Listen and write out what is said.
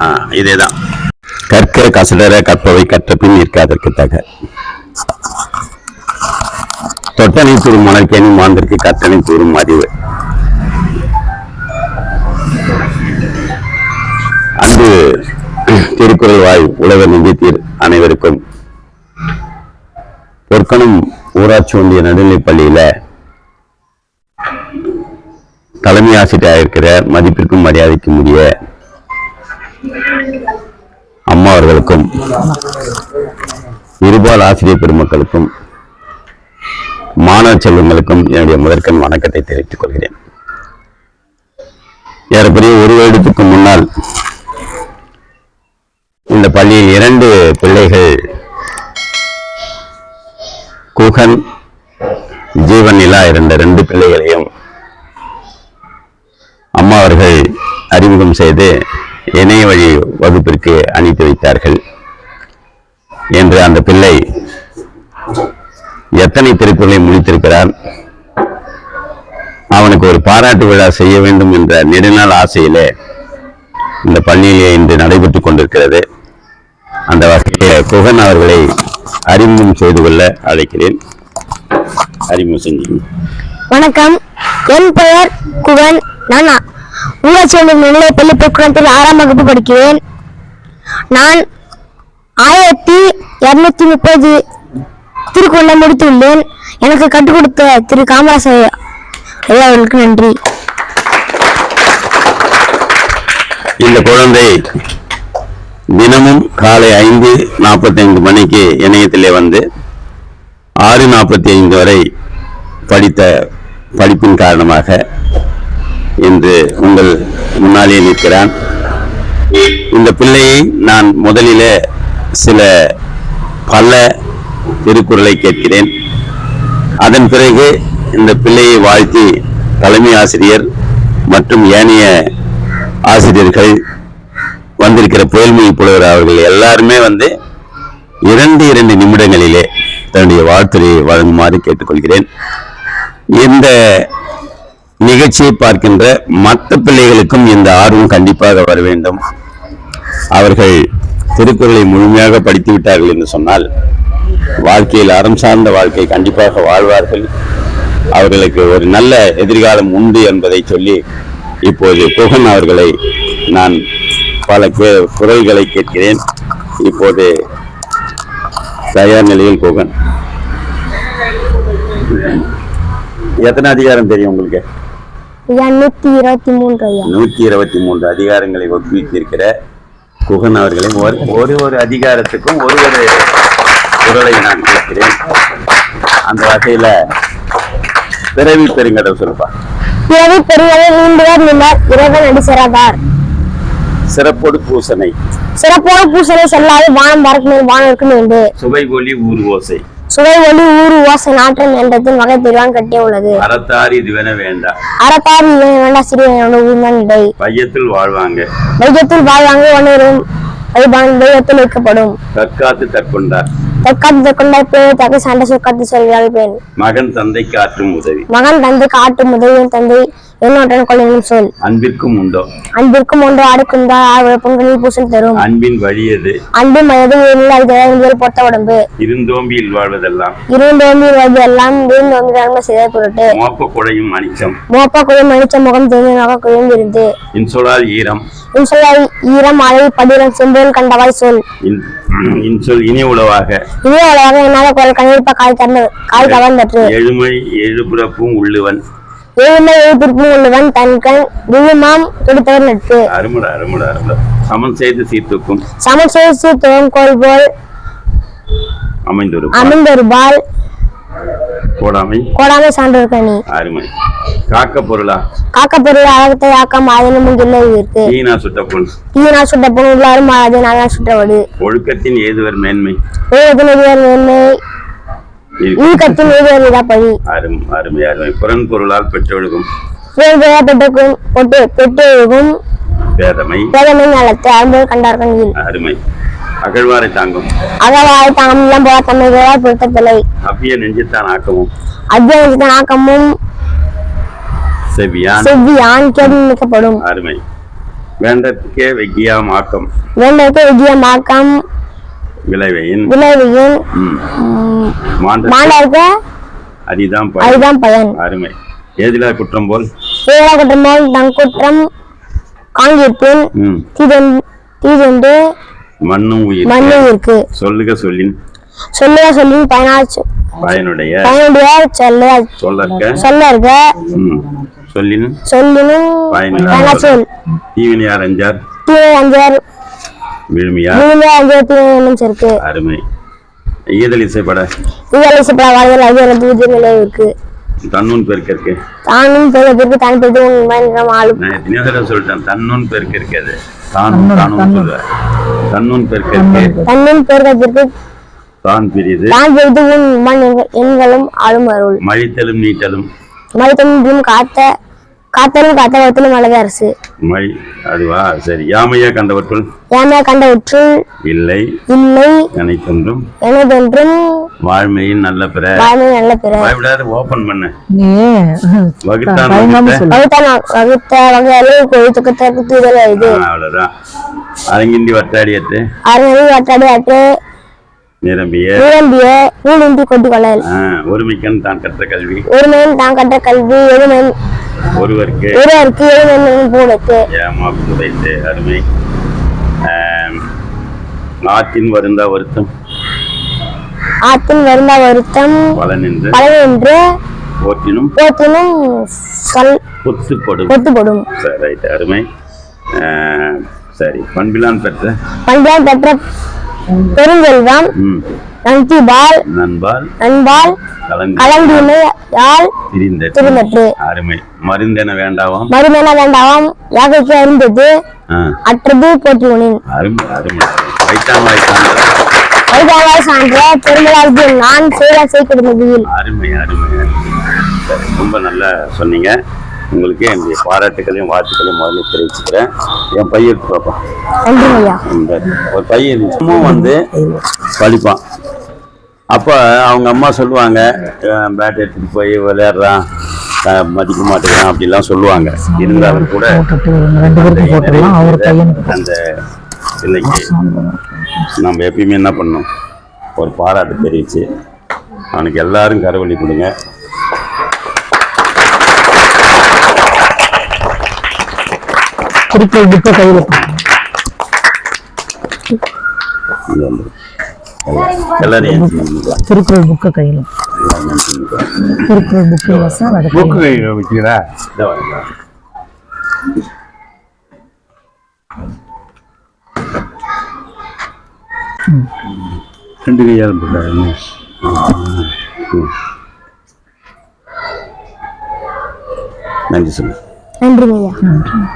ஆ, இதேதான். கற்க கசடர கற்பவை கற்ற பின் நிற்காதற்கு தக தொட்டனை கூறும் மணற்கேணி மாந்திற்கு கட்டணை கூறும் அறிவு அன்பு திருக்குறள் வாய் உலக நிதித்தீர் அனைவருக்கும் பொற்கணம் ஊராட்சி ஒன்றிய நடுநிலைப் பள்ளியில தலைமை ஆசிரியராக இருக்கிற மதிப்பிற்கும் மரியாதைக்கும் உரிய அம்மா அவர்களுக்கும் இருபால் ஆசிரியர் பெருமக்களுக்கும் மாணவ செல்வங்களுக்கும் என்னுடைய முதற்கண் வணக்கத்தை தெரிவித்துக் கொள்கிறேன். ஏறக்குறைய ஒரு வருடத்துக்கு முன்னால் இந்த பள்ளியில் இரண்டு பிள்ளைகள் குகன் ஜீவன் நிலா இருந்த ரெண்டு பிள்ளைகளையும் அம்மா அவர்கள் அறிமுகம் செய்து இணைய வழி வகுப்பிற்கு அனுப்பி வைத்தார்கள். என்று அந்த பிள்ளை எத்தனை திருப்புகளை முடித்திருக்கிறான்? அவனுக்கு ஒரு பாராட்டு விழா செய்ய வேண்டும் என்ற நெடுநாள் ஆசையிலே இந்த பள்ளியிலே இன்று நடைபெற்றுக் கொண்டிருக்கிறது. அந்த வகையில் குகன் அவர்களை அறிமுகம் செய்து கொள்ள அழைக்கிறேன். அறிமுகம் செஞ்சு வணக்கம். என் பெயர் குகன். நான் ஊராட்சி நிலைய பள்ளி போக்குவரத்தில் ஆறாம் வகுப்பு படிக்கிறேன். நான் ஆயிரத்தி இருநூத்தி முப்பது திருக்குறளை முடித்துள்ளேன் எனக்கு கற்றுக் கொடுத்த திரு காமராசர் ஐயா அவர்களுக்கு நன்றி. இந்த குழந்தை தினமும் காலை ஐந்து நாற்பத்தைந்து மணிக்கு இணையத்திலே வந்து ஆறு நாற்பத்தி ஐந்து வரை படித்த படிப்பின் காரணமாக இன்று உங்கள் முன்னாலே நிற்கிறான். இந்த பிள்ளையை நான் முதலில் சில பல திருக்குறளை கேட்கிறேன். அதன் பிறகு இந்த பிள்ளையை வாழ்த்தி தலைமை ஆசிரியர் மற்றும் ஏனைய ஆசிரியர்கள் வந்திருக்கிற புயல்மொழி புலவர் அவர்கள் எல்லாருமே வந்து இரண்டு இரண்டு நிமிடங்களிலே தன்னுடைய வாழ்த்துறையை வழங்குமாறு கேட்டுக்கொள்கிறேன். இந்த நிகழ்ச்சியை பார்க்கின்ற மற்ற பிள்ளைகளுக்கும் இந்த ஆர்வம் கண்டிப்பாக வர வேண்டும். அவர்கள் திருக்குறளை முழுமையாக படித்து விட்டார்கள் என்று சொன்னால் வாழ்க்கையில் அறம் சார்ந்த வாழ்க்கை கண்டிப்பாக வாழ்வார்கள். அவர்களுக்கு ஒரு நல்ல எதிர்காலம் உண்டு என்பதை சொல்லி இப்போது குகன் அவர்களை நான் பல குரல்களை கேட்கிறேன். இப்போது தயார் நிலையில் குகன் எத்தனை அதிகாரம் தெரியும் உங்களுக்கு? நூத்தி இருபத்தி மூன்று நூற்றி இருபத்தி மூன்று அதிகாரங்களை ஒப்புவித்திருக்கிற குகன் அவர்களை ஒரு ஒரு அதிகாரத்துக்கும் ஒரு ஒரு குரலை நான் கேட்கிறேன். அந்த வகையில பிறவி பெருங்கடல் சொல்லுப்பா. பிறவி பெரியவை நீண்டுவர் நின்றார். இறைவன் அடி சிறந்தார் சிறப்போடு பூசனை. சிறப்போடு பூசலை செல்லாது வானம் பறக்கும் வானருக்கு வேண்டு சுவை ஒளி ஊர் ஓசை. சுவை ஒளி ஊறு ஓசை நாற்றம் என்றதின் வகை பெருவான் கட்டிய உள்ளது. அறத்தார் இதுவென வேண்டா. அறத்தார் இவன் வேண்டா சிறியவனோட ஊர்தான் இடை பையத்தில் வாழ்வாங்க. வைகத்தில் வாழ்வாங்க ஒன்றும் வைபான் தெய்வத்தில் வைக்கப்படும். தற்காத்து தற்கொண்டார். தற்காத்து கொண்ட பேர் தக்க சண்டை சொற்காத்து சொல்கிறாள் பெண் மகன் தந்தைக்கு ஆற்றும் உதவி. மகன் தந்தை காட்டு முதலின் தந்தை என்னோட்டன் கொள்ளும் சொல். அன்பிற்கும் உண்டோ? அன்பிற்கும் ஒன்று ஆறு பொங்கலில் பூசல் தரும். அன்பின் வழியது அன்பு மயது உயிரில் பொத்த உடம்பு. இருந்தோம்பியில் வாழ்வதெல்லாம்? இருந்தோம்பி வருது எல்லாம் வீழ்ந்தோம்பி நன்மை செய்த பொருட்டு. மோப்ப குழையும் அனிச்சம் மோப்ப குழி மணிச்ச முகம் தெரிஞ்ச குழியும் இருந்து இன்சொலால் ஈரம். இன்சொல்லாய் ஈரம் அலை படிரம் செம்பொருள் கண்டவாய் சொல். இன்சொல் இனி உளவாக. இதே அளவாக என்னால குரல் கணிப்ப காய் தந்து காய் கவர்ந்தற்று எழுமை எழுபுறப்பும் உள்ளுவன். எழுமை எழுப்பிற்கும் உள்ளவன் தன் கண் விழுமாம் துடித்தவர் நட்பு அருமுடா அருமுடா அருமுடா. சமன் செய்து சீர்தூக்கும். சமன் செய்து துவங்கோல் போல் அமைந்தொரு அமிழ்ந்தொருபால் போடாமை. கோடாமை சான்றோர் கனி அருமை. காக்க பொருளா? காக்க பொருள் அழகத்தை ஆக்கம் ஆதனும் இல்லை இருக்கு. தீனா சுட்ட பொன் ஈனா சுட்ட பொன் உள்ளாரும் அது நானா சுற்றவடு ஒழுக்கத்தின் ஏதுவர் மேன்மை? ஏகத்தின் எதிர் மேன்மை? ஈக்கத்தின் எதிர் இதா பழி? அரும் அருமை அருமை. புறன் பொருளால் பெற்றொழுகும். சுயம்பெயர் பெற்றுக்கும் பொட்டு பெற்று எழுகும் பேதமை. பேதமை நலத்தை அன்பர் கண்டார் கண்ணில் அருமை. அகழ்வாரை தாங்கும். அகவாய் தாமெல்லாம் போல தம்மைகளால் பொருத்தத்தில்லை அவ்விய நெஞ்சித்தான் ஆக்கமும். அத்தியாவசிய ஆக்கமும். செவ்வியான். செவ்வியான் கேள்வி நிற்கப்படும் அருமை. வேண்டற்கே வெக்கியாம் ஆக்கம். வேண்டற்கு விஜயமாக்கம் விளைவையின். விளைவையின். ம். மாண்ட மாண்டற்கு அரிதாம் பயன். அதுதான் பயன். அருமை. ஏதிலா குற்றம் போல்? தங் குற்றம் காங்கியத்தின் ம். தீதென் தீதென்று மண்ணும் உயிர் மண்ணு இருக்கு சொல்லுக சொல்லின். சொல்லுக சொல்லி பயனா பயனுடைய. பயனுடைய சொல்ல சொல்லற்க. சொல்ல இருக்க ம். சொல்லின். சொல்லினும் பயனில்லா பயனா சொல் தீவினையார் அஞ்சார்? தீவை அஞ்சார். விழுமியார். விழுந்த அஞ்சார் தீவை இருக்கு அருமை. ஈதல் இசைப்பட. இதழை சிப்படா வாழ்தல் அதிகாரம் தூதி நிலை இருக்கு. தன்னூன் பெருக்கிற்கு. தானும் பெருகத்திற்கு தான் பெருது உண்மை நிறம் ஆளும் நான் எத்தனையோ தடவை சொல்லிட்டேன். தன்னூன் பெருக்கு இருக்காது தானும் தானும் சொல்லுவேன் தன்னூன் பெருக்கு தன்னும் பெருகத்திற்கு தான் பிரிது. தான் பெருது உன் உண்மை எண்களும் ஆளும் அருள். மழித்தலும் நீட்டலும். மருத்துவம் காத்த காத்தலும் காத்த வளத்திலும் அழகு அரசு. மழி அதுவா? சரி. யாமையா கண்டவற்றுள்? உற்றுள் இல்லை. இல்லை. நினைத்தொன்றும் எனதென்றும் வாழ்மையின் நல்ல பிற. வாழ்மை நல்ல பிற. வாய்விடாது ஓபன் பண்ணு. நீ வகுத்தான் பயங்காம வகுத்த. சொல்லு. வகுத்த நா- வகுத்த வகையாலும் கொழுத்துக்கத்திற்கு தூதல் இது. அவ்வளவுதான். அரங்கிண்டி வட்டாடியத்து அருணவி வட்டாடி அற்று நிரம்பிய. நிரம்பிய நூலின்றி கொட்டிக் கொள்ளல் ஆ, ஒருமிக்கன் தான் கற்ற கல்வி. ஒருமையின் தான் கற்ற கல்வி எருமையின் ஒருவருக்கு. ஒருவருக்கு எருமையின் போடுத்து ஏமா புதைத்து அருமை. ஆற்றின் வருந்தா வருத்தம். ஆத்தின் வருந்த வருத்தம் பல நின்று பலவென்று போற்றினும் போத்தினும் சொல் பொத்துப்படும் சரி ரைட் அருமை. சரி பண்பிலான் பெற்ற பண்பால் பெற்ற பெருஞ்செல்வம் நந்திபால் நண்பால் நண்பால் யாழ் திரிந்த திருநற்று அருமை. மருந்தென வேண்டாவாம். மறுமென வேண்டாம் யாகைக்கு அறிந்தது அற்றது போற்றுவனின் அருமை அருமை. வைத்தான் வாய்த்தான் வைதாவாய் சான்ற பெருமளாவுக்கு நான் செய்த செய்கிடுமதியில் அருமை அருமை ரொம்ப நல்லா சொன்னீங்க. உங்களுக்கு என்னுடைய பாராட்டுகளையும் வாழ்த்துக்களையும் முதல்ல தெரிவிச்சுக்கிறேன். என் பையன் ஐயா. இந்த ஒரு பையன் இன்னமும் வந்து படிப்பான். அப்போ அவங்க அம்மா சொல்லுவாங்க பேட் எடுத்துட்டு போய் விளையாடுறான். மதிக்க மாட்டேங்கிறான். அப்படிலாம் சொல்லுவாங்க. இருந்தாலும் கூட அந்த பிள்ளைக்கு நம்ம எப்பயுமே என்ன பண்ணோம் ஒரு பாராட்டு தெரிவிச்சு அவனுக்கு எல்லாரும் கரவழி கொடுங்க. திருக்குறள் புக்கை கையில் நின்னுக்கலாம். திருக்குறள் புக்கை கையில். திருக்குறள் புக்கை கையில் வைக்கிறா இதோ வாங்க. ரெண்டு கையாலும் போட்டாரு நன்றி சொல்லுங்க. நன்றி. ஐயா